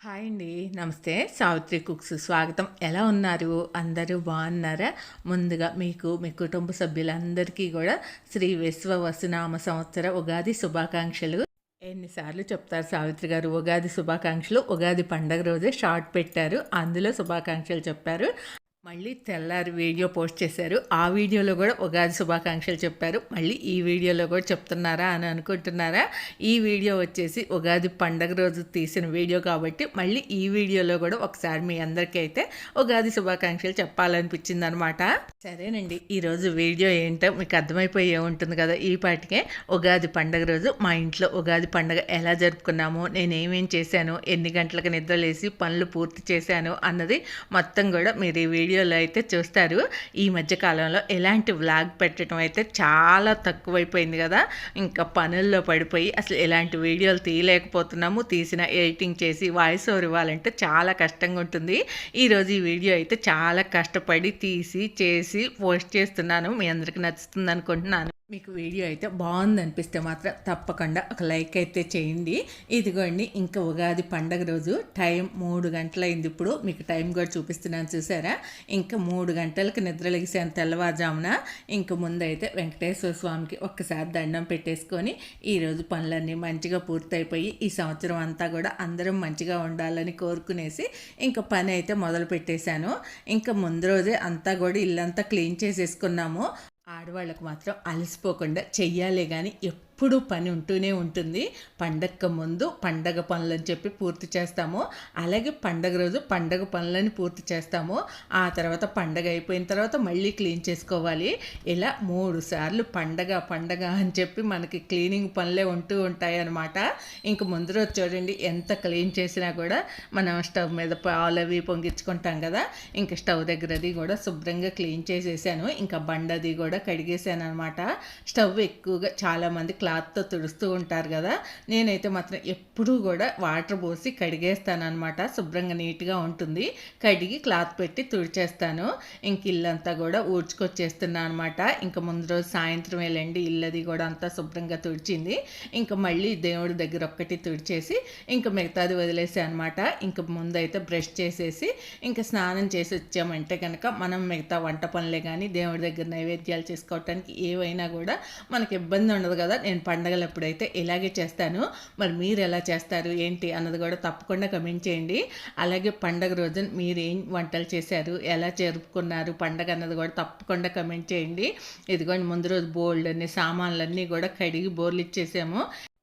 Hi అండి. నమస్తే. Savitri cooks స్వాగతం. ఎలా ఉన్నారు? అందరూ బాగున్నారా? ముందుగా మీకు మీ కుటుంబ సభ్యులందరికీ కూడా శ్రీ విశ్వవసునామ సంవత్సర ఉగాది శుభాకాంక్షలు. ఎన్నిసార్లు చెప్తారు సావిత్రి గారు ఉగాది శుభాకాంక్షలు. ఉగాది పండగ రోజే షార్ట్ పెట్టారు. అందులో శుభాకాంక్షలు చెప్పారు. మళ్ళీ తెల్లారి వీడియో పోస్ట్ చేశారు. ఆ వీడియోలో కూడా ఉగాది శుభాకాంక్షలు చెప్పారు. మళ్ళీ ఈ వీడియోలో కూడా చెప్తున్నారా అని అనుకుంటున్నారా? ఈ వీడియో వచ్చేసి ఉగాది పండగ రోజు తీసిన వీడియో కాబట్టి మళ్ళీ ఈ వీడియోలో కూడా ఒకసారి మీ అందరికీ అయితే ఉగాది శుభాకాంక్షలు చెప్పాలనిపించింది అనమాట సరేనండి ఈరోజు వీడియో ఏంటో మీకు అర్థమైపోయే ఉంటుంది కదా ఈ పాటికే. ఉగాది పండగ రోజు మా ఇంట్లో ఉగాది పండగ ఎలా జరుపుకున్నాము నేనేమేం చేశాను ఎన్ని గంటలకు నిద్రలేసి పనులు పూర్తి చేశాను అన్నది మొత్తం కూడా మీరు ఈ వీడియో వీడియోలో అయితే చూస్తారు. ఈ మధ్యకాలంలో ఎలాంటి వ్లాగ్ పెట్టడం అయితే చాలా తక్కువైపోయింది కదా. ఇంకా పనుల్లో పడిపోయి అసలు ఎలాంటి వీడియోలు తీయలేకపోతున్నాము. తీసిన ఎడిటింగ్ చేసి వాయిస్ ఓవర్ ఇవ్వాలంటే చాలా కష్టంగా ఉంటుంది. ఈరోజు ఈ వీడియో అయితే చాలా కష్టపడి తీసి చేసి పోస్ట్ చేస్తున్నాను. మీ అందరికి నచ్చుతుంది అనుకుంటున్నాను. మీకు వీడియో అయితే బాగుంది అనిపిస్తే మాత్రం తప్పకుండా ఒక లైక్ అయితే చేయండి. ఇదిగోండి ఇంకా ఉగాది పండగ రోజు టైం మూడు గంటలైంది ఇప్పుడు. మీకు టైం కూడా చూపిస్తున్నాను చూసారా? ఇంకా మూడు గంటలకు నిద్ర తెల్లవారుజామున. ఇంక ముందైతే వెంకటేశ్వర స్వామికి ఒక్కసారి దండం పెట్టేసుకొని ఈరోజు పనులన్నీ మంచిగా పూర్తయిపోయి ఈ సంవత్సరం అంతా కూడా అందరం మంచిగా ఉండాలని కోరుకునేసి ఇంకా పని అయితే మొదలు పెట్టేశాను ఇంకా ముందు రోజే అంతా కూడా ఇల్లంతా క్లీన్ చేసేసుకున్నాము. ఆడవాళ్ళకు మాత్రం అలసిపోకుండా చెయ్యాలే కానీ ఎప్పుడు పని ఉంటూనే ఉంటుంది. పండగ ముందు పండగ పనులని చెప్పి పూర్తి చేస్తాము. అలాగే పండగ రోజు పండగ పనులని పూర్తి చేస్తాము. ఆ తర్వాత పండగ అయిపోయిన తర్వాత మళ్ళీ క్లీన్ చేసుకోవాలి. ఇలా మూడు సార్లు పండగ పండగ అని చెప్పి మనకి క్లీనింగ్ పనులే ఉంటూ ఉంటాయి అనమాట ఇంక ముందు రోజు చూడండి ఎంత క్లీన్ చేసినా కూడా మనం స్టవ్ మీద పాలు అవి పొంగించుకుంటాం కదా. ఇంకా స్టవ్ దగ్గర అది కూడా శుభ్రంగా క్లీన్ చేసేసాను. ఇంకా బండది కూడా కడిగేసాను అనమాట స్టవ్ ఎక్కువగా చాలామంది క్లాత్తో తుడుస్తూ ఉంటారు కదా నేనైతే మాత్రం ఎప్పుడూ కూడా వాటర్ పోసి కడిగేస్తాను అనమాట శుభ్రంగా నీట్గా ఉంటుంది. కడిగి క్లాత్ పెట్టి తుడిచేస్తాను. ఇంక ఇల్లంతా కూడా ఊడ్చుకొచ్చేస్తున్నాను అనమాట ఇంకా ముందు రోజు సాయంత్రం వెళ్ళండి ఇల్లది కూడా అంతా శుభ్రంగా తుడిచింది. ఇంకా మళ్ళీ దేవుడి దగ్గర ఒక్కటి తుడిచేసి ఇంకా మిగతాది వదిలేసా అనమాట ఇంకా ముందైతే బ్రష్ చేసేసి ఇంకా స్నానం చేసి వచ్చామంటే కనుక మనం మిగతా వంట పనులే కానీ దేవుడి దగ్గర నైవేద్యాలు చేసుకోవటానికి ఏవైనా కూడా మనకి ఇబ్బంది ఉండదు కదా. నేను నేను పండగలు ఎప్పుడైతే ఇలాగే చేస్తాను. మరి మీరు ఎలా చేస్తారు ఏంటి అన్నది కూడా తప్పకుండా కమెంట్ చేయండి. అలాగే పండగ రోజున మీరు ఏం వంటలు చేశారు ఎలా జరుపుకున్నారు పండగ అన్నది కూడా తప్పకుండా కమెంట్ చేయండి. ఇదిగోండి ముందు రోజు బోల్డ్ అన్ని సామాన్లన్నీ కూడా కడిగి బోర్లు ఇచ్చేసాము.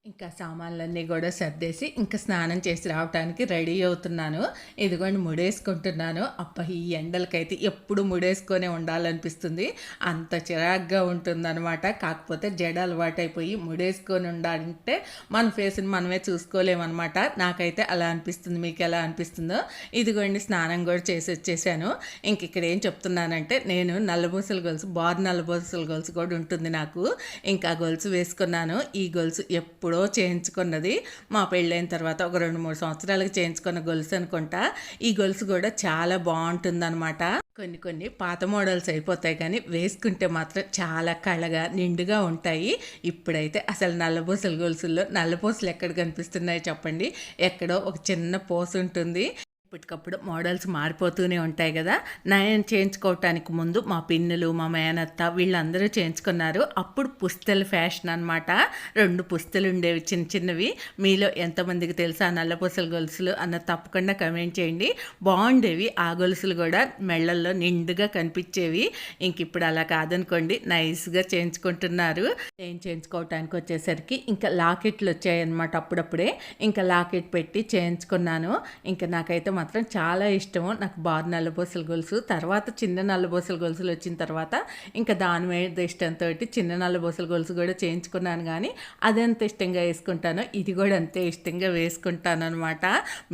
ఇంకా సామాన్లన్నీ కూడా సర్దేసి ఇంకా స్నానం చేసి రావడానికి రెడీ అవుతున్నాను. ఇదిగోండి ముడేసుకుంటున్నాను. అప్ప ఈ ఎండలకైతే ఎప్పుడు ముడేసుకొనే ఉండాలనిపిస్తుంది. అంత చిరాగ్గా ఉంటుందన్నమాట. కాకపోతే జడ అలవాటైపోయి ముడేసుకొని ఉండాలంటే మన ఫేస్ని మనమే చూసుకోలేమన్నమాట. నాకైతే అలా అనిపిస్తుంది. మీకు ఎలా అనిపిస్తుందో ఇదిగోండి స్నానం కూడా చేసి వచ్చేసాను. ఇంక ఇక్కడ ఏం చెప్తున్నానంటే నేను నల్లబూసల గొలుసు బార్ నల్లబూసల గొలుసు కూడా ఉంటుంది నాకు. ఇంకా గొలుసు వేసుకున్నాను. ఈ గొలుసు ఎప్పుడు ఎప్పుడో చేయించుకున్నది. మా పెళ్ళైన తర్వాత ఒక రెండు మూడు సంవత్సరాలకు చేయించుకున్న గొలుసు అనుకుంటా. ఈ గొలుసు కూడా చాలా బాగుంటుందన్నమాట. కొన్ని కొన్ని పాత మోడల్స్ అయిపోతాయి కానీ వేసుకుంటే మాత్రం చాలా కళగా నిండుగా ఉంటాయి. ఇప్పుడైతే అసలు నల్లపూసల గొలుసుల్లో నల్లపూసలు ఎక్కడ కనిపిస్తున్నాయి చెప్పండి. ఎక్కడో ఒక చిన్న పోసు ఉంటుంది ఇప్పటికప్పుడు మోడల్స్ మారిపోతూనే ఉంటాయి కదా. నేను చేయించుకోవటానికి ముందు మా పిన్నులు మా మేనత్త వీళ్ళందరూ చేయించుకున్నారు. అప్పుడు పుస్తల ఫ్యాషన్ అనమాట రెండు పుస్తలు ఉండేవి చిన్న చిన్నవి. మీలో ఎంతమందికి తెలుసా? నల్ల నల్లపూసల గొలుసులు అన్న తప్పకుండా కమెంట్ చేయండి. బాగుండేవి ఆ గొలుసులు కూడా మెళ్ళల్లో నిండుగా కనిపించేవి. ఇంక ఇప్పుడు అలా కాదనుకోండి నైస్గా చేయించుకుంటున్నారు. నేను చేయించుకోవటానికి వచ్చేసరికి ఇంకా లాకెట్లు వచ్చాయన్నమాట అప్పుడప్పుడే. ఇంకా లాకెట్ పెట్టి చేయించుకున్నాను. ఇంకా నాకైతే మాత్రం చాలా ఇష్టము. నాకు బారు నల్లబోసల గొలుసు తర్వాత చిన్న నల్లబోసల గొలుసులు వచ్చిన తర్వాత ఇంకా దాని మీద ఇష్టంతో చిన్న నల్లబోసల గొలుసు కూడా చేయించుకున్నాను కానీ అదంత ఇష్టంగా వేసుకుంటాను. ఇది కూడా అంతే ఇష్టంగా వేసుకుంటాను అనమాట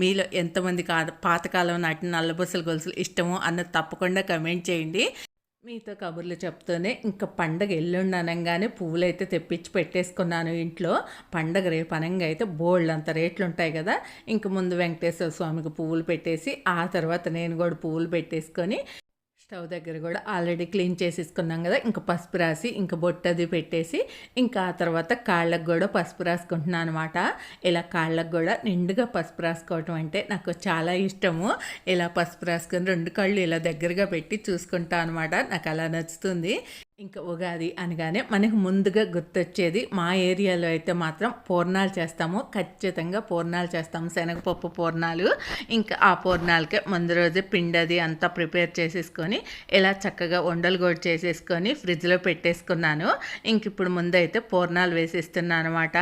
మీలో ఎంతమంది పాతకాలం నాటి నల్లబోసల గొలుసులు ఇష్టము అన్నది తప్పకుండా కమెంట్ చేయండి. మీతో కబుర్లు చెప్తూనే ఇంకా పండగ ఎల్లుండి అనగానే పువ్వులు అయితే తెప్పించి పెట్టేసుకున్నాను ఇంట్లో. పండగ రేపు అనంగా అయితే బోల్డ్ అంత రేట్లు ఉంటాయి కదా. ఇంక ముందు వెంకటేశ్వర స్వామికి పువ్వులు పెట్టేసి ఆ తర్వాత నేను కూడా పువ్వులు పెట్టేసుకొని స్టవ్ దగ్గర కూడా ఆల్రెడీ క్లీన్ చేసేసుకున్నాం కదా ఇంకా పసుపు రాసి ఇంకా బొట్టది పెట్టేసి ఇంకా ఆ తర్వాత కాళ్ళకు కూడా పసుపు రాసుకుంటున్నాను అనమాట ఇలా కాళ్ళకు కూడా నిండుగా పసుపు రాసుకోవటం అంటే నాకు చాలా ఇష్టము. ఇలా పసుపు రాసుకొని రెండు కళ్ళు ఇలా దగ్గరగా పెట్టి చూసుకుంటా అనమాట నాకు అలా నచ్చుతుంది. ఇంకా ఉగాది అనగానే మనకు ముందుగా గుర్తొచ్చేది మా ఏరియాలో అయితే మాత్రం పూర్ణాలు చేస్తాము. ఖచ్చితంగా పూర్ణాలు చేస్తాము. శనగపప్పు పూర్ణాలు. ఇంకా ఆ పూర్ణాలకే ముందు రోజే పిండి అది అంతా ప్రిపేర్ చేసేసుకొని ఇలా చక్కగా ఉండలు కూడా చేసేసుకొని ఫ్రిడ్జ్లో పెట్టేసుకున్నాను. ఇంక ఇప్పుడు ముందైతే పూర్ణాలు వేసేస్తున్నాను అనమాట.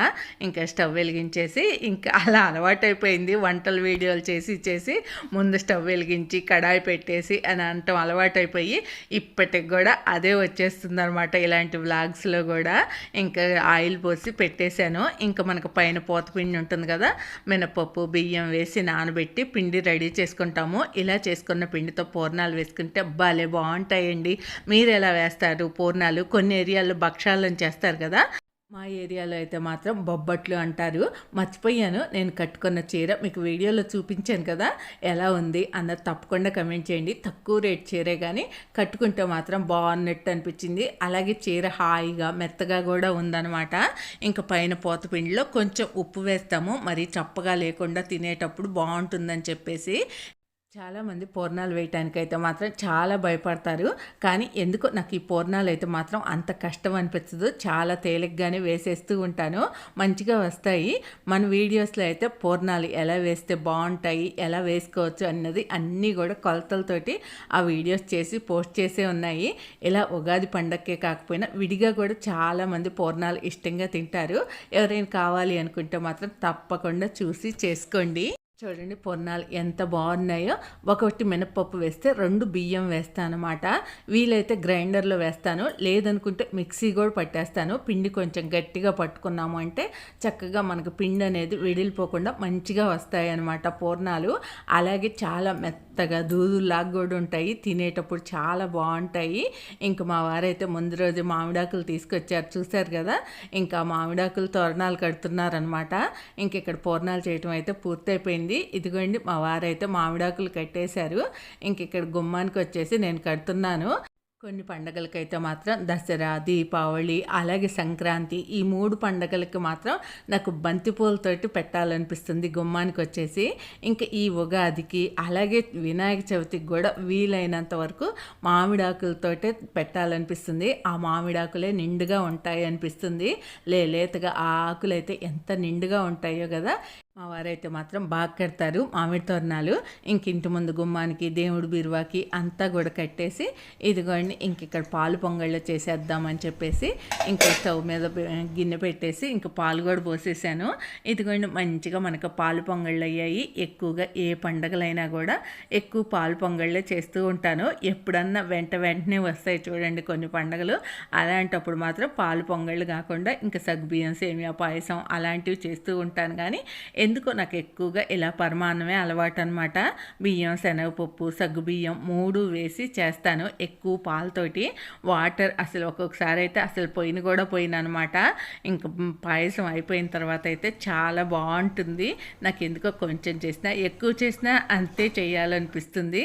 ఇంకా స్టవ్ వెలిగించేసి ఇంకా అలా అలవాటైపోయింది. వంటలు వీడియోలు చేసి చేసి ముందు స్టవ్ వెలిగించి కడాయి పెట్టేసి అని అంటాం. అలవాటైపోయి ఇప్పటికి కూడా అదే వచ్చేస్తుంది. అనమాట ఇలాంటి వ్లాగ్స్లో కూడా. ఇంకా ఆయిల్ పోసి పెట్టేశాను. ఇంకా మనకు పైన పోతపిండి ఉంటుంది కదా మినపప్పు బియ్యం వేసి నానబెట్టి పిండి రెడీ చేసుకుంటాము. ఇలా చేసుకున్న పిండితో పూర్ణాలు వేసుకుంటే భలే బాగుంటాయండి. మీరు ఎలా వేస్తారు పూర్ణాలు? కొన్ని ఏరియాల్లో భక్షాలను చేస్తారు కదా. మా ఏరియాలో అయితే మాత్రం బొబ్బట్లు అంటారు. మర్చిపోయాను. నేను కట్టుకున్న చీర మీకు వీడియోలో చూపించాను కదా. ఎలా ఉంది అన్నది తప్పకుండా కమెంట్ చేయండి. తక్కువ రేట్ చీరే కానీ కట్టుకుంటే మాత్రం బాగున్నట్టు అనిపించింది. అలాగే చీర హాయిగా మెత్తగా కూడా ఉందన్నమాట. ఇంకా పైన పోతపిండిలో కొంచెం ఉప్పు వేస్తాము. మరి చప్పగా లేకుండా తినేటప్పుడు బాగుంటుందని చెప్పేసి చాలామంది పూర్ణాలు వేయటానికైతే మాత్రం చాలా భయపడతారు. కానీ ఎందుకో నాకు ఈ పూర్ణాలు అయితే మాత్రం అంత కష్టం అనిపించదు చాలా తేలిగ్గానే వేసేస్తూ ఉంటాను. మంచిగా వస్తాయి. మన వీడియోస్లో అయితే పూర్ణాలు ఎలా వేస్తే బాగుంటాయి ఎలా వేసుకోవచ్చు అన్నది అన్నీ కూడా కొలతలతోటి ఆ వీడియోస్ చేసి పోస్ట్ చేసే ఉన్నాయి. ఇలా ఉగాది పండగకే కాకపోయినా విడిగా కూడా చాలామంది పూర్ణాలు ఇష్టంగా తింటారు. ఎవరైనా కావాలి అనుకుంటే మాత్రం తప్పకుండా చూసి చేసుకోండి. చూడండి పొన్నాలు ఎంత బాగున్నాయో. ఒకటి మినపప్పు వేస్తే రెండు బియ్యం వేస్తాను అనమాట వీలైతే గ్రైండర్లో వేస్తాను. లేదనుకుంటే మిక్సీ కూడా పట్టేస్తాను. పిండి కొంచెం గట్టిగా పట్టుకున్నాము అంటే చక్కగా మనకు పిండి అనేది విడిలిపోకుండా మంచిగా వస్తాయి అనమాట పూర్ణాలు. అలాగే చాలా మెత్తగా దూదులాగా కూడా ఉంటాయి. తినేటప్పుడు చాలా బాగుంటాయి. ఇంకా మా వారైతే ముందు రోజు మామిడాకులు తీసుకొచ్చారు. చూశారు కదా? ఇంకా మామిడాకులు తోరణాలు కడుతున్నారనమాట ఇంక ఇక్కడ పూర్ణాలు చేయటం అయితే పూర్తయిపోయింది. అయిపోయింది ఇదిగోండి మా వారైతే మామిడాకులు కట్టేశారు. ఇంక ఇక్కడ గుమ్మానికి వచ్చేసి నేను కడుతున్నాను. కొన్ని పండగలకైతే మాత్రం దసరా దీపావళి అలాగే సంక్రాంతి ఈ మూడు పండగలకి మాత్రం నాకు బంతిపూలతోటి పెట్టాలనిపిస్తుంది గుమ్మానికి వచ్చేసి. ఇంకా ఈ ఉగాదికి అలాగే వినాయక చవితికి కూడా వీలైనంత వరకు మామిడాకులతోటే పెట్టాలనిపిస్తుంది. ఆ మామిడాకులే నిండుగా ఉంటాయి అనిపిస్తుంది లే లేతగా ఆ ఆకులు అయితే ఎంత నిండుగా ఉంటాయో కదా. మా వారైతే మాత్రం బాగా కడతారు మామిడి తోరణాలు. ఇంక ఇంటి ముందు గుమ్మానికి దేవుడు బిరువాకి అంతా కూడా కట్టేసి ఇదిగోండి ఇంక ఇక్కడ పాలు పొంగళ్ళు చేసేద్దామని చెప్పేసి ఇంకా స్టవ్ మీద గిన్నె పెట్టేసి ఇంక పాలు కూడా పోసేసాను. ఇదిగోండి మంచిగా మనకు పాలు పొంగళ్ళు అయ్యాయి. ఎక్కువగా ఏ పండగలైనా కూడా ఎక్కువ పాలు పొంగళ్ళే చేస్తూ ఉంటాను. ఎప్పుడన్నా వెంట వెంటనే వస్తాయి చూడండి కొన్ని పండగలు. అలాంటప్పుడు మాత్రం పాలు పొంగళ్ళు కాకుండా ఇంకా సగ్గుబియ్యం సేమియా పాయసం అలాంటివి చేస్తూ ఉంటాను. కానీ ఎందుకో నాకు ఎక్కువగా ఇలా పరమాన్నమే అలవాటు అనమాట బియ్యం శనగపప్పు సగ్గు బియ్యం మూడు వేసి చేస్తాను ఎక్కువ పాలతోటి. వాటర్ అసలు ఒక్కొక్కసారి అయితే అసలు పోయిన కూడా పోయిననమాట ఇంకా పాయసం అయిపోయిన తర్వాత అయితే చాలా బాగుంటుంది. నాకు ఎందుకో కొంచెం చేసినా ఎక్కువ చేసినా అంతే చేయాలనిపిస్తుంది.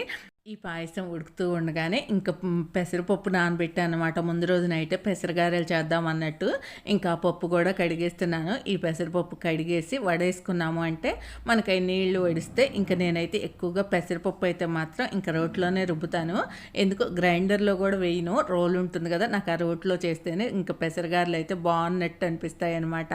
ఈ పాయసం ఉడుకుతూ ఉండగానే ఇంకా పెసరపప్పు నానబెట్టాను అనమాట ముందు రోజు నైట్ పెసరగారెలు చేద్దాం అన్నట్టు ఇంకా పప్పు కూడా కడిగేస్తున్నాను. ఈ పెసరపప్పు కడిగేసి వడేసుకున్నాము అంటే మనకి నీళ్ళు వడిస్తే ఇంకా నేనైతే ఎక్కువగా పెసరపప్పు అయితే మాత్రం ఇంకా రోట్లోనే రుబ్బుతాను. ఎందుకు గ్రైండర్లో కూడా వేయను రోల్ ఉంటుంది కదా నాకు ఆ రోట్లో చేస్తేనే ఇంకా పెసరగారెలు అయితే బాగున్నట్టు అనిపిస్తాయి అనమాట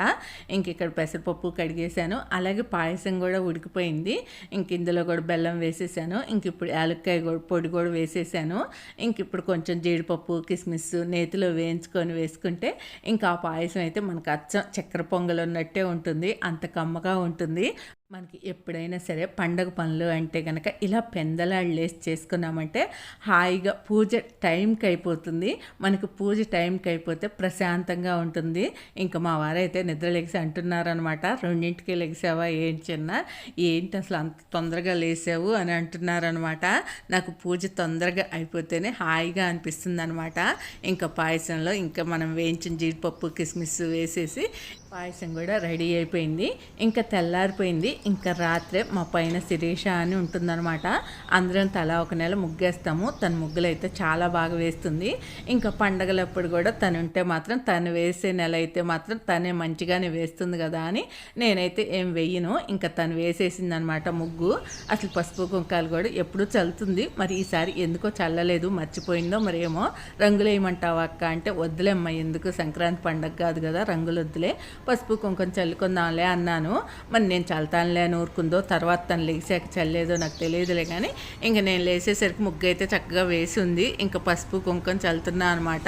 ఇంక ఇక్కడ పెసరపప్పు కడిగేశాను. అలాగే పాయసం కూడా ఉడికిపోయింది. ఇంక ఇందులో కూడా బెల్లం వేసేసాను. ఇంక ఇప్పుడు యాలక్కాయ పొడి కూడా వేసేసాను. ఇంక ఇప్పుడు కొంచెం జీడిపప్పు కిస్మిస్ నేతిలో వేయించుకొని వేసుకుంటే ఇంకా ఆ పాయసం అయితే మనకు అచ్చం. చక్కెర పొంగల్ ఉన్నట్టే ఉంటుంది. అంత కమ్మగా ఉంటుంది. మనకి ఎప్పుడైనా సరే పండగ పనులు అంటే కనుక ఇలా పెందలాళ్ళేసి చేసుకున్నామంటే హాయిగా పూజ టైంకి అయిపోతుంది. మనకు పూజ టైంకి అయిపోతే ప్రశాంతంగా ఉంటుంది. ఇంకా మా వారైతే నిద్ర లెగిసి అంటున్నారనమాట. రెండింటికి లెగిసావా ఏంటి చిన్న? ఏంటి అసలు అంత తొందరగా లేసావు? అని అంటున్నారనమాట. నాకు పూజ తొందరగా అయిపోతేనే హాయిగా అనిపిస్తుంది అనమాట ఇంకా పాయసంలో ఇంకా మనం వేయించిన జీడిపప్పు కిస్మిస్ వేసేసి పాయసం కూడా రెడీ అయిపోయింది. ఇంకా తెల్లారిపోయింది. ఇంకా రాత్రే మా పైన శిరీష అని ఉంటుందన్నమాట. అందరం తలా ఒక నెల ముగ్గేస్తాము. తన ముగ్గులు అయితే చాలా బాగా వేస్తుంది. ఇంకా పండగలప్పుడు కూడా తను ఉంటే మాత్రం తను వేసే నెల అయితే మాత్రం తనే మంచిగానే వేస్తుంది కదా అని నేనైతే ఏం వెయ్యను ఇంకా తను వేసేసింది అనమాట ముగ్గు. అసలు పసుపు కుంకాలు కూడా ఎప్పుడు చల్లుతుంది. మరి ఈసారి ఎందుకో చల్లలేదు మర్చిపోయిందో మరేమో. రంగులు వేయమంటావా అక్క అంటే వద్దులేమ్మా ఎందుకు సంక్రాంతి పండగ కాదు కదా రంగులు వద్దులే. పసుపు కుంకుమ చల్లుకుందాంలే అన్నాను. మరి నేను చల్తానులే అని ఊరుకుందో తర్వాత తను లేచాక చల్లేదో నాకు తెలియదులే కానీ ఇంక నేను లేచేసరికి ముగ్గు అయితే చక్కగా వేసి ఉంది ఇంకా పసుపు కుంకుమ చల్లుతున్నా అనమాట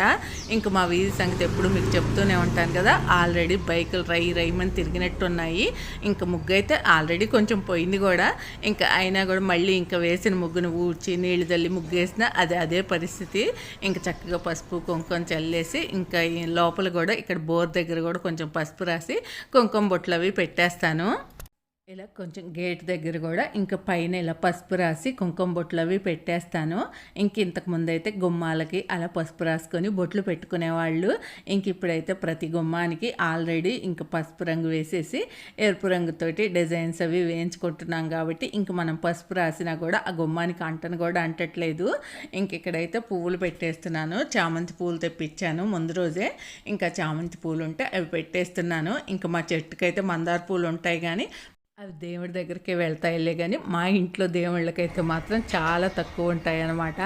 ఇంకా మా వీధి సంగతి ఎప్పుడు మీకు చెప్తూనే ఉంటాను కదా. ఆల్రెడీ బైకులు రై రైమని తిరిగినట్టు ఉన్నాయి ఇంకా ముగ్గు అయితే ఆల్రెడీ కొంచెం పోయింది కూడా. ఇంకా అయినా కూడా మళ్ళీ ఇంకా వేసిన ముగ్గును ఊడ్చి నీళ్ళు తల్లి ముగ్గు వేసిన అదే అదే పరిస్థితి. ఇంకా చక్కగా పసుపు కుంకుమ చల్లేసి ఇంకా లోపల కూడా ఇక్కడ బోర్ దగ్గర కూడా కొంచెం పసుపు రాసి కుంకుమ బొట్లు అవి పెట్టేస్తాను. ఇలా కొంచెం గేట్ దగ్గర కూడా ఇంకా పైన ఇలా పసుపు రాసి కుంకుమ బొట్లు అవి పెట్టేస్తాను. ఇంక ఇంతకు ముందు అయితే గుమ్మాలకి అలా పసుపు రాసుకొని బొట్లు పెట్టుకునేవాళ్ళు. ఇంక ఇప్పుడైతే ప్రతి గుమ్మానికి ఆల్రెడీ ఇంకా పసుపు రంగు వేసేసి ఎరుపు రంగుతోటి డిజైన్స్ అవి వేయించుకుంటున్నాం కాబట్టి ఇంక మనం పసుపు రాసినా కూడా ఆ గుమ్మానికి అంటను కూడా అంటట్లేదు. ఇంక ఇక్కడైతే పువ్వులు పెట్టేస్తున్నాను. చామంతి పూలు తెప్పించాను ముందు రోజే. ఇంకా చామంతి పూలు ఉంటే అవి పెట్టేస్తున్నాను. ఇంకా మా చెట్టుకైతే మందార పూలు ఉంటాయి కానీ అవి దేవుడి దగ్గరికి వెళ్తాయిలే కానీ మా ఇంట్లో దేవుళ్ళకైతే మాత్రం చాలా తక్కువ ఉంటాయి అన్నమాట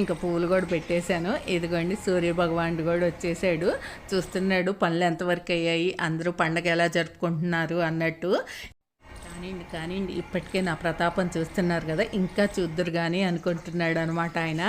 ఇంకా పూలు కూడా పెట్టేశాను. ఇదిగోండి సూర్య భగవానుడు కూడా వచ్చేసాడు. చూస్తున్నాడు పనులు ఎంతవరకు అయ్యాయి అందరూ పండగ ఎలా జరుపుకుంటున్నారు అన్నట్టు. కానివ్వండి కానివ్వండి ఇప్పటికే నా ప్రతాపం చూస్తున్నారు కదా ఇంకా చూద్దరు కానీ అనుకుంటున్నాడు అనమాట ఆయన.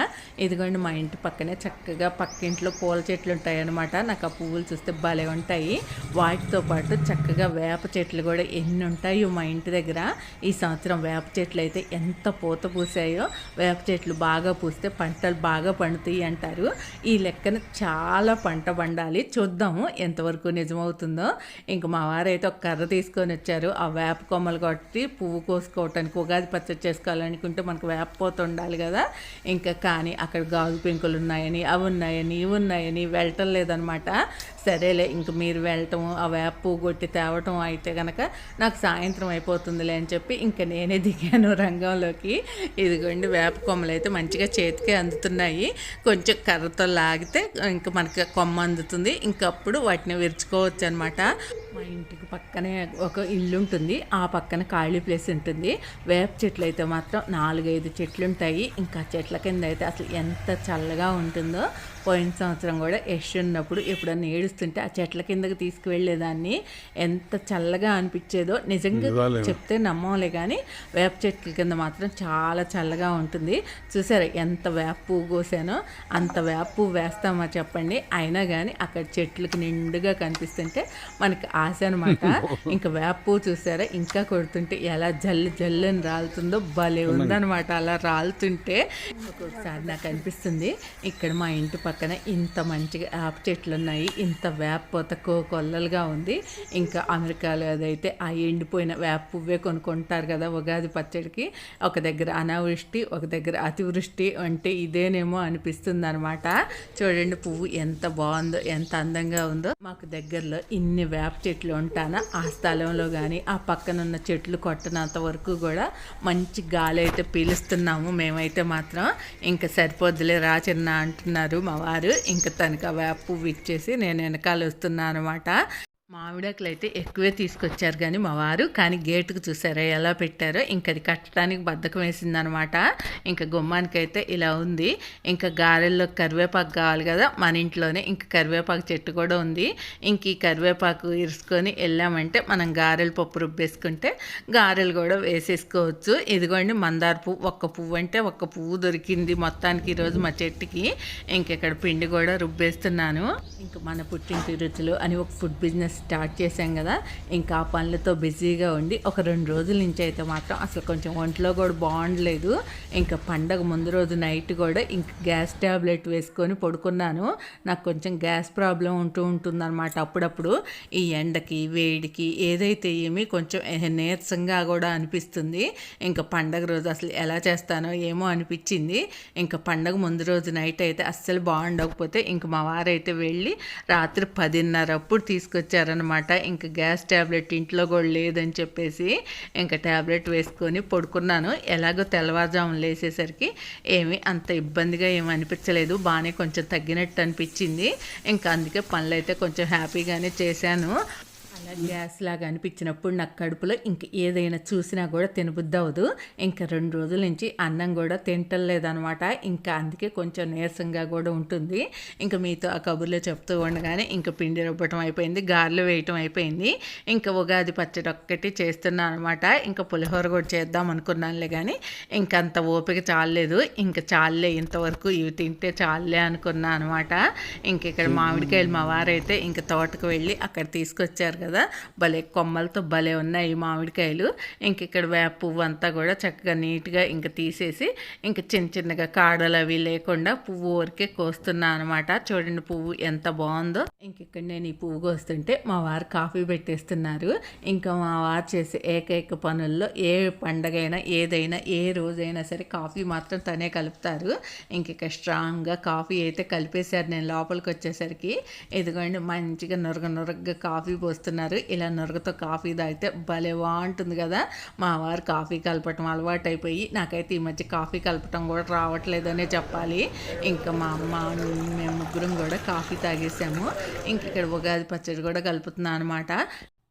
ఇదిగోండి మా ఇంటి పక్కనే చక్కగా పక్కింట్లో పూల చెట్లు ఉంటాయి అనమాట నాకు ఆ పువ్వులు చూస్తే భలే ఉంటాయి. వాటితో పాటు చక్కగా వేప చెట్లు కూడా ఎన్ని ఉంటాయో మా ఇంటి దగ్గర. ఈ సంవత్సరం వేప చెట్లు అయితే ఎంత పూత పూసాయో వేప చెట్లు బాగా పూస్తే పంటలు బాగా పండుతాయి అంటారు. ఈ లెక్కన చాలా పంట పండాలి. చూద్దాము ఎంతవరకు నిజమవుతుందో. ఇంక మా వారైతే ఒక కర్ర తీసుకొని వచ్చారు. ఆ వేప కొమ్మలు కాబట్టి పువ్వు కోసుకోవటానికి ఉగాది పచ్చడి చేసుకోవాలనుకుంటే మనకు వేపపోత ఉండాలి కదా. ఇంకా కానీ అక్కడ గాజు పెంకులు ఉన్నాయని అవి ఉన్నాయని ఇవి ఉన్నాయని వెళ్ళటం లేదనమాట. సరేలే ఇంక మీరు వెళ్ళటం ఆ వేప పువ్వు కొట్టి తేవటం అయితే కనుక నాకు సాయంత్రం అయిపోతుందిలే అని చెప్పి ఇంకా నేనే దిగాను రంగంలోకి. ఇదిగోండి వేప కొమ్మలు అయితే మంచిగా చేతికి అందుతున్నాయి. కొంచెం కర్రతో లాగితే ఇంకా మనకి కొమ్మ అందుతుంది. ఇంకప్పుడు వాటిని విరుచుకోవచ్చు అనమాట మా ఇంటికి పక్కనే ఒక ఇల్లు ఉంటుంది. ఆ పక్కన ఖాళీ ప్లేస్ ఉంటుంది. వేప చెట్లు అయితే మాత్రం నాలుగైదు చెట్లు ఉంటాయి. ఇంకా చెట్ల కింద అయితే అసలు ఎంత చల్లగా ఉంటుందో పోయిన సంవత్సరం కూడా యశ్ ఉన్నప్పుడు ఎప్పుడన్నా ఏడుస్తుంటే ఆ చెట్ల కిందకి తీసుకువెళ్ళేదాన్ని. ఎంత చల్లగా అనిపించేదో నిజంగా చెప్తే నమ్మలే కానీ వేప చెట్ల కింద మాత్రం చాలా చల్లగా ఉంటుంది. చూసారా ఎంత వేప పువ్వు కోసానో? అంత వేప పువ్వు వేస్తామా చెప్పండి. అయినా కానీ అక్కడ చెట్లకు నిండుగా కనిపిస్తుంటే మనకి ఆశ అనమాట ఇంకా వేప పువ్వు చూసారా? ఇంకా కొడుతుంటే ఎలా జల్లు జల్లు అని రాలుతుందో భలే ఉందనమాట అలా రాలుతుంటే. ఒక్కొక్కసారి నాకు అనిపిస్తుంది. ఇక్కడ మా ఇంటి పక్కన ఇంత మంచిగా వేప చెట్లు ఉన్నాయి ఇంత వేప పూత కొల్లలుగా ఉంది. ఇంకా అమెరికాలో అదైతే ఆ ఎండిపోయిన వేప పువ్వే కొనుక్కుంటారు కదా ఉగాది పచ్చడికి. ఒక దగ్గర అనావృష్టి ఒక దగ్గర అతివృష్టి అంటే ఇదేనేమో అనిపిస్తుంది అనమాట చూడండి పువ్వు ఎంత బాగుందో ఎంత అందంగా ఉందో. మాకు దగ్గరలో ఇన్ని వేప చెట్లు ఉంటానా ఆ స్థలంలో కానీ ఆ పక్కన ఉన్న చెట్లు కొట్టనంత వరకు కూడా మంచి గాలి అయితే పీలుస్తున్నాము మేమైతే మాత్రం. ఇంకా సరిపోద్దులే రా చిన్న అంటున్నారు మా వారు ఇంకా తనకు ఆ వేప పువ్వు ఇచ్చేసి నేను వెనకాల వస్తున్నాను అనమాట మామిడాకులు అయితే ఎక్కువే తీసుకొచ్చారు కానీ మా వారు కానీ గేటుకు చూసారా ఎలా పెట్టారో ఇంకా అది కట్టడానికి బద్ధకం వేసిందనమాట. ఇంకా గుమ్మానికైతే ఇలా ఉంది. ఇంకా గారెల్లో కరివేపాకు కావాలి కదా మన ఇంట్లోనే ఇంకా కరివేపాకు చెట్టు కూడా ఉంది. ఇంక ఈ కరివేపాకు ఇరుసుకొని వెళ్ళామంటే మనం గారెలు పప్పు రుబ్బేసుకుంటే గారెలు కూడా వేసేసుకోవచ్చు. ఇదిగోండి మందార పువ్వు ఒక్క పువ్వు అంటే ఒక్క పువ్వు దొరికింది మొత్తానికి ఈరోజు మా చెట్టుకి. ఇంక ఇక్కడ పిండి కూడా రుబ్బేస్తున్నాను. ఇంకా మన పుట్టింటి రుచులు అని ఒక ఫుడ్ బిజినెస్ స్టార్ట్ చేశాం కదా. ఇంకా ఆ పనులతో బిజీగా ఉండి ఒక రెండు రోజుల నుంచి అయితే మాత్రం అసలు కొంచెం ఒంట్లో కూడా బాగుండలేదు. ఇంకా పండగ ముందు రోజు నైట్ కూడా ఇంక గ్యాస్ ట్యాబ్లెట్ వేసుకొని పడుకున్నాను. నాకు కొంచెం గ్యాస్ ప్రాబ్లం ఉంటూ ఉంటుందన్నమాట అప్పుడప్పుడు. ఈ ఎండకి వేడికి ఏదైతే ఏమి కొంచెం నీరసంగా కూడా అనిపిస్తుంది. ఇంకా పండగ రోజు అసలు ఎలా చేస్తానో ఏమో అనిపించింది. ఇంకా పండగ ముందు రోజు నైట్ అయితే అస్సలు బాగుండకపోతే ఇంక మా వారైతే వెళ్ళి రాత్రి పదిన్నర అప్పుడు తీసుకొచ్చారు వేశారనమాట ఇంకా గ్యాస్ ట్యాబ్లెట్ ఇంట్లో కూడా లేదని చెప్పేసి ఇంకా ట్యాబ్లెట్ వేసుకొని పడుకున్నాను. ఎలాగో తెల్లవారుజామున లేసేసరికి ఏమీ అంత ఇబ్బందిగా ఏమి అనిపించలేదు. బాగానే కొంచెం తగ్గినట్టు అనిపించింది. ఇంకా అందుకే పనులు అయితే కొంచెం హ్యాపీగానే చేశాను. గ్యాస్ లాగా అనిపించినప్పుడు నాకు కడుపులో ఇంక ఏదైనా చూసినా కూడా తినబుద్ది అవ్వదు ఇంకా రెండు రోజుల నుంచి అన్నం కూడా తింటలేదనమాట ఇంకా అందుకే కొంచెం నీరసంగా కూడా ఉంటుంది. ఇంకా మీతో ఆ కబుర్లో చెప్తూ ఉండగానే ఇంకా పిండి రుబ్బటం అయిపోయింది గారెలు వేయటం అయిపోయింది. ఇంకా ఉగాది పచ్చడి ఒక్కటి చేస్తున్నాను అనమాట ఇంకా పులిహోర కూడా చేద్దాం అనుకున్నానులే కానీ ఇంకా అంత ఓపిక చాలలేదు. ఇంకా చాలే ఇంతవరకు ఇవి తింటే చాలే అనుకున్నా అనమాట ఇంక ఇక్కడ మామిడికాయలు మా వారైతే ఇంకా తోటకు వెళ్ళి అక్కడ తీసుకొచ్చారు కదా భలే కొమ్మలతో భలే ఉన్నాయి ఈ మామిడికాయలు. ఇంక ఇక్కడ వేప పువ్వు అంతా కూడా చక్కగా నీట్గా ఇంకా తీసేసి ఇంకా చిన్న చిన్నగా కాడలు అవి లేకుండా పువ్వు ఊరికే కోస్తున్నా అనమాట చూడండి పువ్వు ఎంత బాగుందో. ఇంక ఇక్కడ నేను ఈ పువ్వు కోస్తుంటే మా వారు కాఫీ పెట్టేస్తున్నారు. ఇంకా మా వారు చేసే ఏకైక పనుల్లో ఏ పండగైనా ఏదైనా ఏ రోజైనా సరే కాఫీ మాత్రం తనే కలుపుతారు. ఇంక ఇక్కడ స్ట్రాంగ్గా కాఫీ అయితే కలిపేశారు. నేను లోపలికి వచ్చేసరికి. ఇదిగోండి మంచిగా నురగ నురగగా కాఫీ పోస్తున్నారు. ఇలా నురగతో కాఫీ తాగితే భలే బాగుంటుంది కదా. మా వారు కాఫీ కలపటం అలవాటు అయిపోయి నాకైతే ఈ మధ్య కాఫీ కలపటం కూడా రావట్లేదనే చెప్పాలి. ఇంకా మా అమ్మ మేము ముగ్గురం కూడా కాఫీ తాగేసాము. ఇంక ఇక్కడ ఉగాది పచ్చడి కూడా కలుపుతున్నాను అనమాట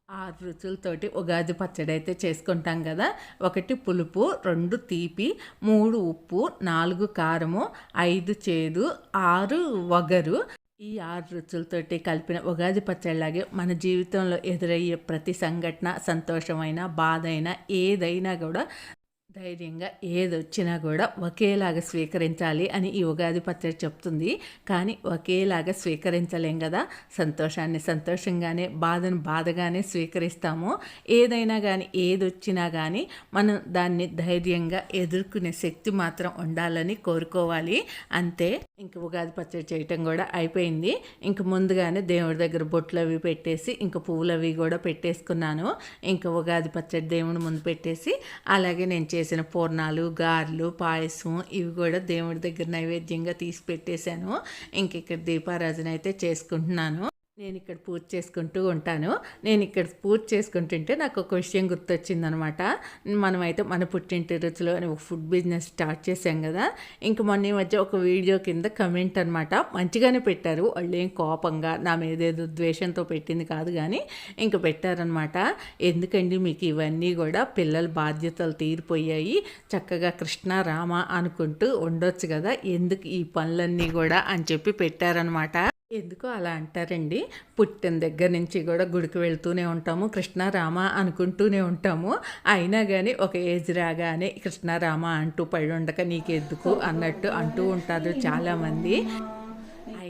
ఆరు రుచులతోటి ఉగాది పచ్చడి అయితే చేసుకుంటాం కదా. ఒకటి పులుపు రెండు తీపి మూడు ఉప్పు నాలుగు కారము ఐదు చేదు ఆరు వగరు ఈ ఆరు రుచులతోటి కలిపిన ఉగాది పచ్చడిలాగే మన జీవితంలో ఎదురయ్యే ప్రతి సంఘటన సంతోషమైన బాధ అయినా ఏదైనా కూడా ధైర్యంగా ఏదొచ్చినా కూడా ఒకేలాగా స్వీకరించాలి అని ఈ ఉగాది పచ్చడి చెప్తుంది. కానీ ఒకేలాగా స్వీకరించలేం కదా. సంతోషాన్ని సంతోషంగానే బాధను బాధగానే స్వీకరిస్తాము. ఏదైనా కానీ ఏదొచ్చినా కానీ మనం దాన్ని ధైర్యంగా ఎదుర్కొనే శక్తి మాత్రం ఉండాలని కోరుకోవాలి. అంతే. ఇంక ఉగాది పచ్చడి చేయటం కూడా అయిపోయింది. ఇంక ముందుగానే దేవుడి దగ్గర బొట్లు అవి పెట్టేసి ఇంక పువ్వులు అవి కూడా పెట్టేసుకున్నాను. ఇంకా ఉగాది పచ్చడి దేవుడి ముందు పెట్టేసి అలాగే నేను చేసిన పూర్ణాలు గారెలు పాయసం ఇవి కూడా దేవుడి దగ్గర నైవేద్యంగా తీసి పెట్టేశాను. ఇంక ఇక్కడ దీపారాధన అయితే చేసుకుంటున్నాను. నేను ఇక్కడ పూజ చేసుకుంటూ ఉంటాను. నేను ఇక్కడ పూజ చేసుకుంటుంటే నాకు ఒక విషయం గుర్తొచ్చిందనమాట. మనమైతే మన పుట్టింటి రుచిలో అని ఒక ఫుడ్ బిజినెస్ స్టార్ట్ చేసాం కదా. ఇంక మొన్న ఈ మధ్య ఒక వీడియో కింద కమెంట్ అనమాట. మంచిగానే పెట్టారు. వాళ్ళు ఏం కోపంగా నా మీద ఏదో ద్వేషంతో పెట్టింది కాదు కానీ ఇంక పెట్టారనమాట. ఎందుకండి మీకు ఇవన్నీ కూడా పిల్లల బాధ్యతలు తీరిపోయాయి. చక్కగా కృష్ణ రామ అనుకుంటూ ఉండొచ్చు కదా. ఎందుకు ఈ పనులన్నీ కూడా అని చెప్పి పెట్టారనమాట. ఎందుకో అలా అంటారండి? పుట్టిన దగ్గర నుంచి కూడా గుడికి వెళ్తూనే ఉంటాము కృష్ణారామ అనుకుంటూనే ఉంటాము. అయినా కానీ ఒక ఏజ్ రాగానే కృష్ణారామ అంటూ పడి ఉండక నీకెందుకు అన్నట్టు అంటూ ఉంటారు చాలామంది.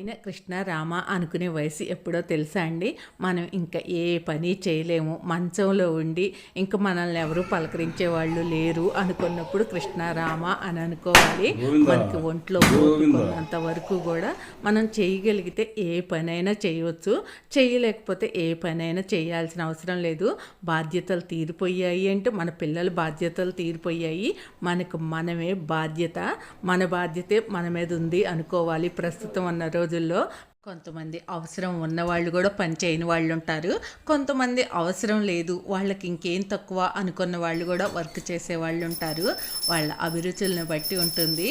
అయినా కృష్ణ రామ అనుకునే వయసు ఎప్పుడో తెలుసా అండి? మనం ఇంకా ఏ పని చేయలేము. మంచంలో ఉండి ఇంకా మనల్ని ఎవరు పలకరించే వాళ్ళు లేరు అనుకున్నప్పుడు కృష్ణ రామ అని అనుకోవాలి. మనకి ఒంట్లో ఓపికన్నంత వరకు కూడా మనం చేయగలిగితే ఏ పనైనా చేయవచ్చు. చేయలేకపోతే ఏ పనైనా చేయాల్సిన అవసరం లేదు. బాధ్యతలు తీరిపోయాయి అంటే మన పిల్లల బాధ్యతలు తీరిపోయాయి. మనకు మనమే బాధ్యత. మన బాధ్యతే మన మీద ఉంది అనుకోవాలి. ప్రస్తుతం అన్న రోజుల్లో కొంతమంది అవసరం ఉన్నవాళ్ళు కూడా పని చేయని వాళ్ళు ఉంటారు. కొంతమంది అవసరం లేదు వాళ్ళకి ఇంకేం తక్కువ అనుకున్న వాళ్ళు కూడా వర్క్ చేసే వాళ్ళు ఉంటారు. వాళ్ళ అభిరుచులను బట్టి ఉంటుంది.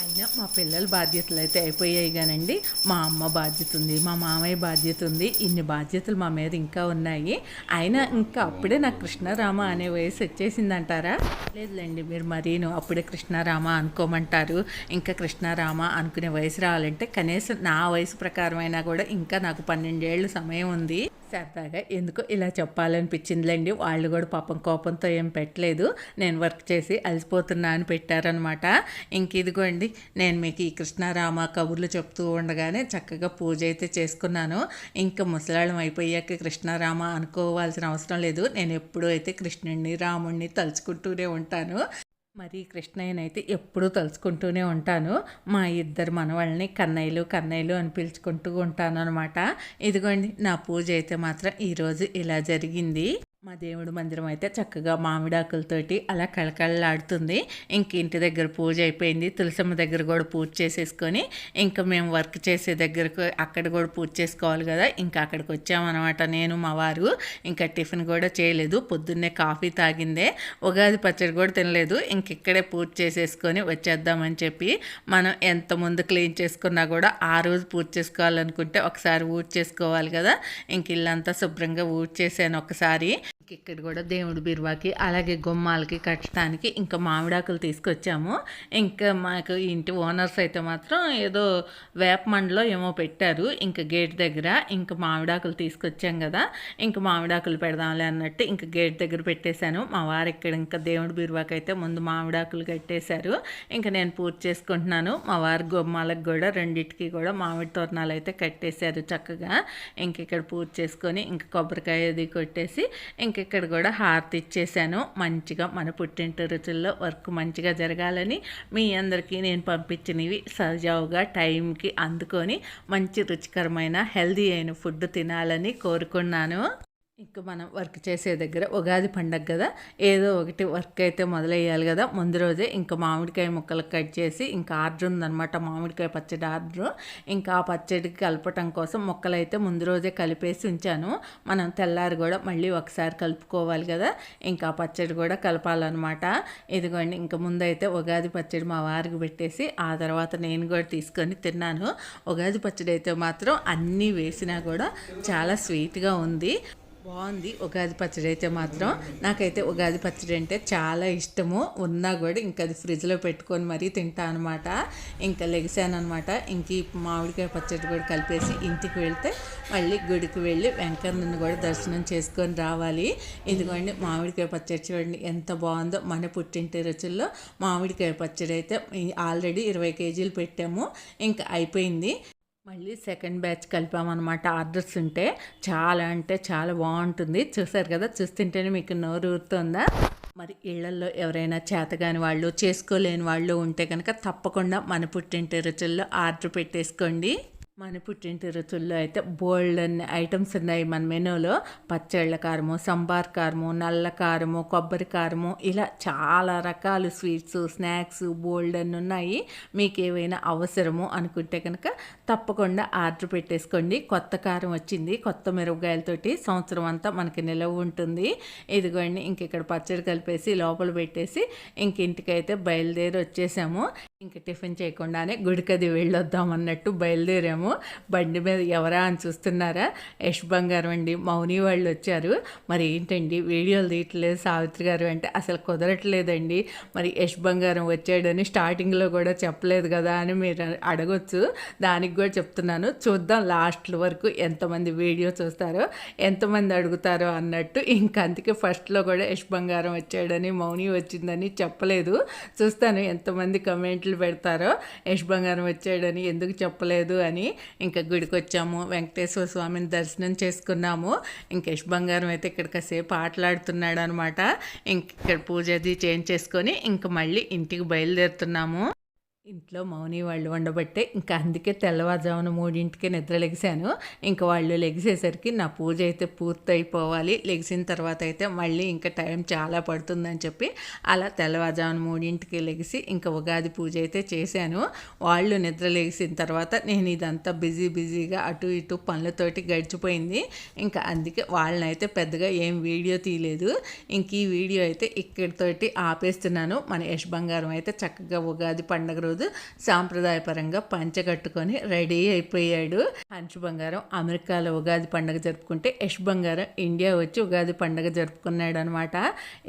అయినా మా పిల్లల బాధ్యతలు అయితే అయిపోయాయి కానండి. మా అమ్మ బాధ్యత ఉంది మా మామయ్య బాధ్యత ఉంది ఇన్ని బాధ్యతలు మా మీద ఇంకా ఉన్నాయి. అయినా ఇంకా అప్పుడే నాకు కృష్ణారామ అనే వయసు వచ్చేసిందంటారా? లేదులేండి మీరు మరీను అప్పుడే కృష్ణారామ అనుకోమంటారు. ఇంకా కృష్ణారామ అనుకునే వయసు రావాలంటే కనీసం నా వయసు ప్రకారమైనా కూడా ఇంకా నాకు పన్నెండేళ్ళు సమయం ఉంది. సరదాగా ఎందుకో ఇలా చెప్పాలనిపించిందిలేండి. వాళ్ళు కూడా పాపం కోపంతో ఏం పెట్టలేదు. నేను వర్క్ చేసి అలసిపోతున్నా అని పెట్టారనమాట. ఇంక ఇదిగోండి నేను మీకు ఈ కృష్ణారామ కబుర్లు చెప్తూ ఉండగానే చక్కగా పూజ అయితే చేసుకున్నాను. ఇంకా ముసలాళ్ళం అయిపోయాక కృష్ణారామ అనుకోవాల్సిన అవసరం లేదు. నేను ఎప్పుడూ అయితే కృష్ణుడిని రాముడిని తలుచుకుంటూనే ఉంటాను. మరి కృష్ణయ్యనైతే ఎప్పుడూ తలుచుకుంటూనే ఉంటాను. మా ఇద్దరు మనవాళ్ళని కన్నయ్యలు కన్నయ్యలు అని పిలుచుకుంటూ ఉంటాను అనమాట ఇదిగోండి నా పూజ అయితే మాత్రం ఈరోజు ఇలా జరిగింది. మా దేవుడు మందిరం అయితే చక్కగా మామిడాకులతోటి అలా కళకళలాడుతుంది. ఇంక ఇంటి దగ్గర పూజ అయిపోయింది. తులసమ్మ దగ్గర కూడా పూజ చేసేసుకొని ఇంకా మేము వర్క్ చేసే దగ్గరకు అక్కడ కూడా పూజ చేసుకోవాలి కదా. ఇంకా అక్కడికి వచ్చామన్నమాట నేను మా వారు. ఇంకా టిఫిన్ కూడా చేయలేదు. పొద్దున్నే కాఫీ తాగిందే. ఉగాది పచ్చడి కూడా తినలేదు. ఇంక ఇక్కడే పూజ చేసేసుకొని వచ్చేద్దామని చెప్పి మనం ఎంత ముందు క్లీన్ చేసుకున్నా కూడా ఆ రోజు పూజ చేసుకోవాలనుకుంటే ఒకసారి ఊడ్ చేసుకోవాలి కదా. ఇంక ఇల్లంతా శుభ్రంగా ఊడ్ చేశాను ఒకసారి. ఇక్కడ కూడా దేవుడి బిరువాకి అలాగే గుమ్మాలకి కట్టడానికి ఇంకా మామిడాకులు తీసుకొచ్చాము. ఇంకా మాకు ఇంటి ఓనర్స్ అయితే మాత్రం ఏదో వేపమండలో ఏమో పెట్టారు. ఇంకా గేట్ దగ్గర ఇంకా మామిడాకులు తీసుకొచ్చాం కదా. ఇంకా మామిడాకులు పెడదాంలే అన్నట్టు ఇంకా గేట్ దగ్గర పెట్టేశాను. మా వారు ఇక్కడ ఇంకా దేవుడి బిరువాకి అయితే ముందు మామిడాకులు కట్టేశారు. ఇంకా నేను పూర్తి చేసుకుంటున్నాను. మా వారి గుమ్మాలకు కూడా రెండింటికి కూడా మామిడి తోరణాలు అయితే కట్టేశారు చక్కగా. ఇంక ఇక్కడ పూర్తి చేసుకొని ఇంకా కొబ్బరికాయ అది కొట్టేసి ఇంక ఇక్కడ కూడా హారతి ఇచ్చేసాను. మంచిగా మన పుట్టింటి రుచుల్లో వర్క్ మంచిగా జరగాలని మీ అందరికీ నేను పంపించినవి సజావుగా టైంకి అందుకొని మంచి రుచికరమైన హెల్దీ అయిన ఫుడ్ తినాలని కోరుకున్నాను. ఇంకా మనం వర్క్ చేసే దగ్గర ఉగాది పండగ కదా ఏదో ఒకటి వర్క్ అయితే మొదలయ్యాలి కదా. ముందు రోజే ఇంకా మామిడికాయ ముక్కలు కట్ చేసి ఇంకా ఆర్డర్ ఉందనమాట మామిడికాయ పచ్చడి ఆర్డర్. ఇంకా ఆ పచ్చడికి కలపటం కోసం ముక్కలు అయితే ముందు రోజే కలిపేసి ఉంచాను. మనం తెల్లారి కూడా మళ్ళీ ఒకసారి కలుపుకోవాలి కదా ఇంకా పచ్చడి కూడా కలపాలన్నమాట. ఇదిగోండి ఇంకా ముందైతే ఉగాది పచ్చడి మా వారికి పెట్టేసి ఆ తర్వాత నేను కూడా తీసుకొని తిన్నాను. ఉగాది పచ్చడి అయితే మాత్రం అన్నీ వేసినా కూడా చాలా స్వీట్గా ఉంది. బాగుంది. ఉగాది పచ్చడి అయితే మాత్రం నాకైతే ఉగాది పచ్చడి అంటే చాలా ఇష్టము. ఉన్నా కూడా ఇంకా అది ఫ్రిడ్జ్లో పెట్టుకొని మరీ తింటా అనమాట ఇంకా లెగిసాను అనమాట ఇంక ఈ మామిడికాయ పచ్చడి కూడా కలిపేసి ఇంటికి వెళ్తే మళ్ళీ గుడికి వెళ్ళి వెంకన్నను కూడా దర్శనం చేసుకొని రావాలి. ఇదిగోండి మామిడికాయ పచ్చడి చూడండి ఎంత బాగుందో. మన పుట్టింటి రుచుల్లో మామిడికాయ పచ్చడి అయితే ఆల్రెడీ ఇరవై కేజీలు పెట్టాము. ఇంకా అయిపోయింది. మళ్ళీ సెకండ్ బ్యాచ్ కలిపామన్నమాట. ఆర్డర్స్ ఉంటే చాలా అంటే చాలా బాగుంటుంది. చూసారు కదా చూస్తుంటేనే మీకు నోరు ఊరుతుందా? మరి ఇళ్ళలో ఎవరైనా చేతగాని వాళ్ళు చేసుకోలేని వాళ్ళు ఉంటే కనుక తప్పకుండా మన పుట్టింటి రుచుల్లో ఆర్డర్ పెట్టేసుకోండి. మన పుట్టింటి రుచుల్లో అయితే బోల్డ్ అన్ని ఐటమ్స్ ఉన్నాయి మన మెనూలో. పచ్చళ్ళ కారము సంబార్ కారము నల్ల కారము కొబ్బరి కారము ఇలా చాలా రకాల స్వీట్స్ స్నాక్స్ బోల్డ్ అన్ని ఉన్నాయి. మీకు ఏవైనా అవసరము అనుకుంటే కనుక తప్పకుండా ఆర్డర్ పెట్టేసుకోండి. కొత్త కారం వచ్చింది కొత్త మిరపకాయలతోటి సంవత్సరం అంతా మనకి నిలవ ఉంటుంది. ఇదిగోండి ఇంక ఇక్కడ పచ్చడి కలిపేసి లోపల పెట్టేసి ఇంక ఇంటికైతే బయలుదేరి వచ్చేసాము. ఇంక టిఫిన్ చేయకుండానే గుడికది వెళ్ళొద్దాం అన్నట్టు బయలుదేరాము. బండి మీద ఎవరా అని చూస్తున్నారా? యష్ బంగారం అండి. మౌని వాళ్ళు వచ్చారు. మరి ఏంటండి? వీడియోలు తీయట్లేదు సావిత్రి గారు అంటే అసలు కుదరట్లేదండి. మరి యష్ బంగారం వచ్చాడని స్టార్టింగ్లో కూడా చెప్పలేదు కదా అని మీరు అడగొచ్చు. దానికి కూడా చెప్తున్నాను. చూద్దాం లాస్ట్ వరకు ఎంతమంది వీడియో చూస్తారో ఎంతమంది అడుగుతారో అన్నట్టు. ఇంకా అందుకే ఫస్ట్లో కూడా యష్ బంగారం వచ్చాడని మౌని వచ్చిందని చెప్పలేదు. చూస్తాను ఎంతమంది కమెంట్లు పెడతారో. యష్ బంగారం వచ్చాడని ఎందుకు చెప్పలేదు అని. ఇంకా గుడికి వచ్చాము వెంకటేశ్వర స్వామిని దర్శనం చేసుకున్నాము. ఇంకేష్ యశ్ బంగారం అయితే ఇక్కడ కాసేపు ఆటలాడుతున్నాడు అనమాట ఇంక ఇక్కడ పూజ అది చేంజ్ చేసుకొని ఇంక మళ్ళీ ఇంటికి బయలుదేరుతున్నాము. ఇంట్లో మౌని వాళ్ళు వండబట్టే ఇంకా అందుకే తెల్లవారుజామున మూడింటికే నిద్ర లెగిసాను ఇంకా వాళ్ళు లెగిసేసరికి నా పూజ అయితే పూర్తయిపోవాలి. లెగిసిన తర్వాత అయితే మళ్ళీ ఇంకా టైం చాలా పడుతుందని చెప్పి అలా తెల్లవారుజామున మూడింటికి లెగిసి ఇంకా ఉగాది పూజ అయితే చేశాను. వాళ్ళు నిద్ర లెగిసిన తర్వాత నేను ఇదంతా బిజీ బిజీగా అటు ఇటు పనులతోటి గడిచిపోయింది. ఇంకా అందుకే వాళ్ళనైతే పెద్దగా ఏం వీడియో తీయలేదు. ఇంక ఈ వీడియో అయితే ఇక్కడితోటి ఆపేస్తున్నాను. మన యశ్ బంగారం అయితే చక్కగా ఉగాది పండగ రోజు రోజు సాంప్రదాయపరంగా పంచగట్టుకొని రెడీ అయిపోయాడు. హంచు బంగారం అమెరికాలో ఉగాది పండుగ జరుపుకుంటే యష్ బంగారం ఇండియా వచ్చి ఉగాది పండుగ జరుపుకున్నాడు అనమాట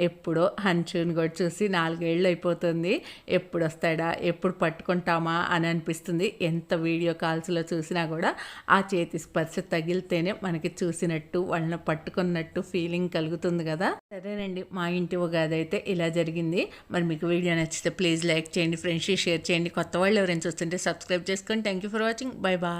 ఎప్పుడో హంచుని కూడా చూసి నాలుగేళ్ళు అయిపోతుంది. ఎప్పుడు వస్తాడా ఎప్పుడు పట్టుకుంటామా అని అనిపిస్తుంది. ఎంత వీడియో కాల్స్లో చూసినా కూడా ఆ చేతి స్పర్శ తగిలితేనే మనకి చూసినట్టు వాళ్ళని పట్టుకున్నట్టు ఫీలింగ్ కలుగుతుంది కదా. సరేనండి మా ఇంటి ఉగాది అయితే ఇలా జరిగింది. మరి మీకు వీడియో నచ్చితే ప్లీజ్ లైక్ చేయండి ఫ్రెండ్స్ షేర్ చేయండి. చేయండి. కొత్త వాళ్ళు ఎవరైనా చూస్తుంటే సబ్స్క్రైబ్ చేసుకోండి thank you for watching. Bye bye.